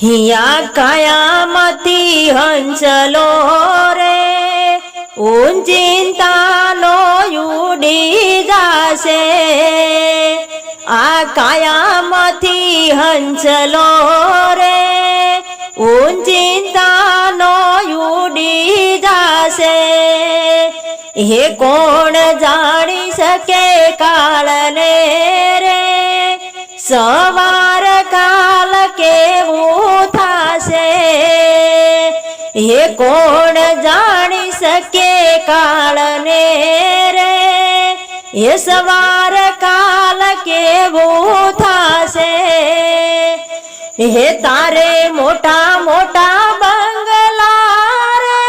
હિયા કયામતી હંસલો રે ઊંચિંતાનો ઉડી જાશે આ કાયામાંથી હંસલો રે ઊંચિંતાનો ઉડી જાશે હે કોણ જાણી શકે કાળને રે સવાર હે કોણ જાણી શકે કાળને રે? હે સવાર કાલ કેવો થાશે? હે તારે મોટા મોટા બંગલા રે?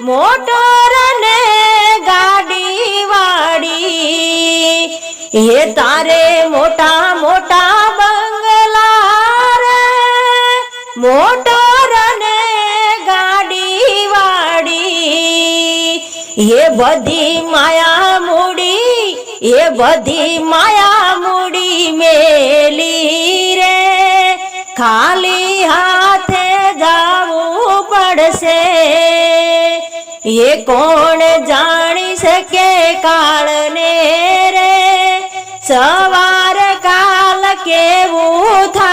મોટર ને ગાડી વાડી હે તારે મોટા મોટા બંગલા રે? મોટર એ બધી માયા મૂડી, એ બધી માયા મૂડી મેલી રે. ખાલી હાથે જાવું પડશે. એ કોણ જાણી શકે કાળને રે? સવાર કાલ કેવું થાશે